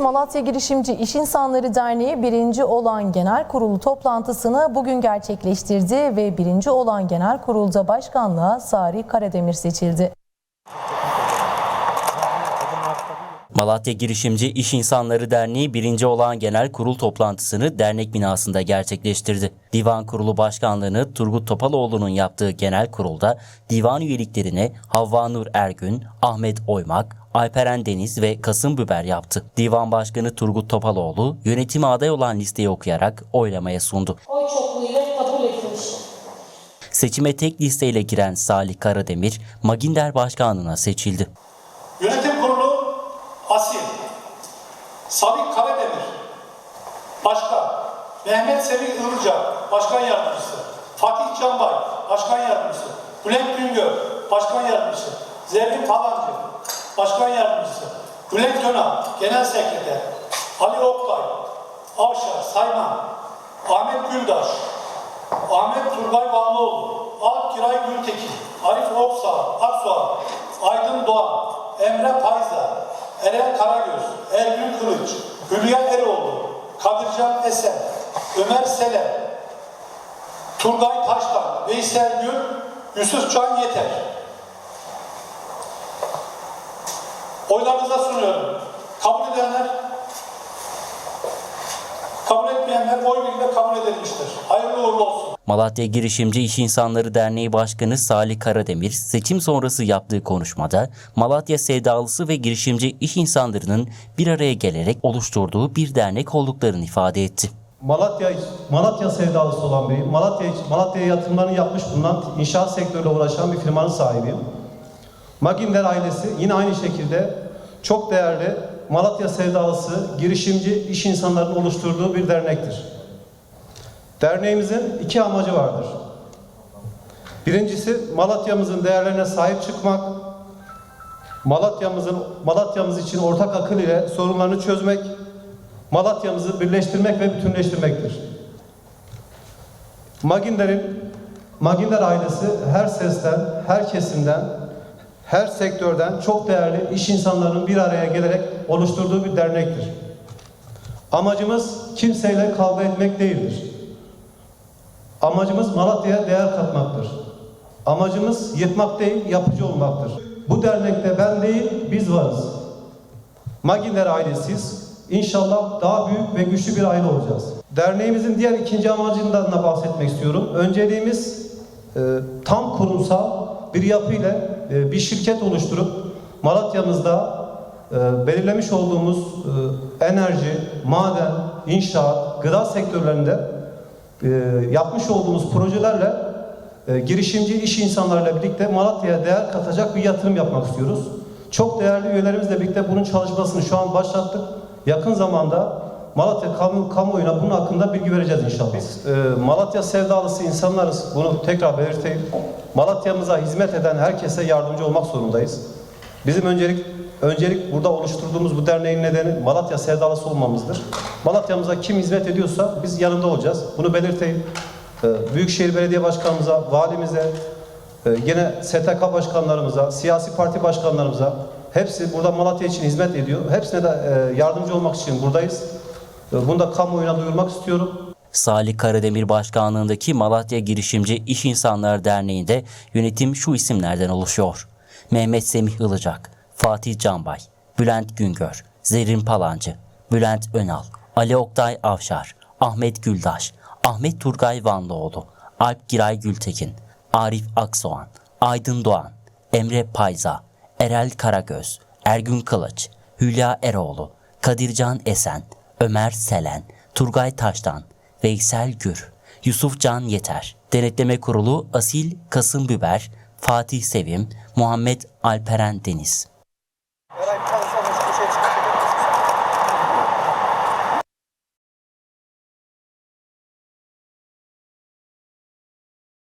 Malatya Girişimci İş İnsanları Derneği birinci olan genel kurulu toplantısını bugün gerçekleştirdi ve birinci olan genel kurulda başkanlığa Sari Karademir seçildi. Malatya Girişimci İş İnsanları Derneği birinci olan genel kurul toplantısını dernek binasında gerçekleştirdi. Divan Kurulu Başkanlığını Turgut Topaloğlu'nun yaptığı genel kurulda divan üyeliklerini Havva Nur Ergün, Ahmet Oymak, Alperen Deniz ve Kasım Büber yaptı. Divan Başkanı Turgut Topaloğlu yönetime aday olan listeyi okuyarak oylamaya sundu. oy çokluğuyla kabul edilmiştir. Seçime tek listeyle giren Salih Karademir, Maginder Başkanlığına seçildi. Yönetim Kurulu Asil, Sabit Karademir, Başkan, Mehmet Semih Ilıca, Başkan Yardımcısı, Fatih Canbay, Başkan Yardımcısı, Bülent Güngör, Başkan Yardımcısı, Zerrin Palancı, Başkan Yardımcısı, Bülent Öna, Genel Sekreter, Ali Oktay, Avşar, Sayman, Ahmet Güldaş, Ahmet Turgay Vanlıoğlu, Alp Kiray Gültekin, Arif Oksağ, Aksoğan, Aydın Doğan, Emre Payza, Eren Karagöz, Ergün Kılıç, Hülya Eroğlu, Kadircan Esen, Ömer Selen, Turgay Taştan, Veysel Gül, Yusuf Can Yeter. Oylarınıza sunuyorum. Kabul edenler Kabul etmeyenler oy birliğiyle kabul edilmiştir. Hayırlı uğurlu olsun. Malatya Girişimci İş İnsanları Derneği Başkanı Salih Karademir seçim sonrası yaptığı konuşmada Malatya sevdalısı ve girişimci iş insanlarının bir araya gelerek oluşturduğu bir dernek olduklarını ifade etti. Malatya Malatya sevdalısı olan biri. Malatya Malatya'ya yatırımlarını yapmış bulunan inşaat sektörüyle uğraşan bir firmanın sahibiyim. Maginder ailesi yine aynı şekilde çok değerli Malatya sevdalısı girişimci iş insanlarının oluşturduğu bir dernektir. Derneğimizin iki amacı vardır. Birincisi Malatya'mızın değerlerine sahip çıkmak, Malatya'mızın Malatya'mız için ortak akıl ile sorunlarını çözmek, Malatya'mızı birleştirmek ve bütünleştirmektir. Maginder'in Maginder ailesi her sesten, her kesimden, her sektörden çok değerli iş insanlarının bir araya gelerek oluşturduğu bir dernektir. Amacımız kimseyle kavga etmek değildir. Amacımız Malatya'ya değer katmaktır. Amacımız yıkmak değil, yapıcı olmaktır. Bu dernekte ben değil, biz varız. Maginder ailesiyiz. İnşallah daha büyük ve güçlü bir aile olacağız. Derneğimizin diğer ikinci amacından da bahsetmek istiyorum. Önceliğimiz e, tam kurumsal bir yapıyla e, bir şirket oluşturup Malatya'mızda e, belirlemiş olduğumuz e, enerji, maden, inşaat, gıda sektörlerinde yapmış olduğumuz projelerle girişimci iş insanlarıyla birlikte Malatya'ya değer katacak bir yatırım yapmak istiyoruz. Çok değerli üyelerimizle birlikte bunun çalışmasını şu an başlattık. Yakın zamanda Malatya kamu, kamuoyuna bunun hakkında bilgi vereceğiz inşallah. Biz e, Malatya sevdalısı insanlarız. Bunu tekrar belirteyim. Malatya'mıza hizmet eden herkese yardımcı olmak zorundayız. Bizim öncelik öncelik burada oluşturduğumuz bu derneğin nedeni Malatya sevdalısı olmamızdır. Malatya'mıza kim hizmet ediyorsa biz yanında olacağız. Bunu belirteyim. E, Büyükşehir Belediye Başkanımıza, valimize, e, yine STK başkanlarımıza, siyasi parti başkanlarımıza hepsi burada Malatya için hizmet ediyor. Hepsine de e, yardımcı olmak için buradayız. Bunu da kamuoyuna duyurmak istiyorum. Salih Karademir Başkanlığındaki Malatya Girişimci İş İnsanları Derneği'nde yönetim şu isimlerden oluşuyor. Mehmet Semih Ilıcak, Fatih Canbay, Bülent Güngör, Zerrin Palancı, Bülent Önal, Ali Oktay Avşar, Ahmet Güldaş, Ahmet Turgay Vanlıoğlu, Alp Giray Gültekin, Arif Aksoğan, Aydın Doğan, Emre Payza, Erel Karagöz, Ergün Kılıç, Hülya Eroğlu, Kadircan Esen, Ömer Selen, Turgay Taştan, Veysel Gür, Yusuf Can Yeter, Denetleme Kurulu Asil Kasım Biber, Fatih Sevim, Muhammed Alperen Deniz.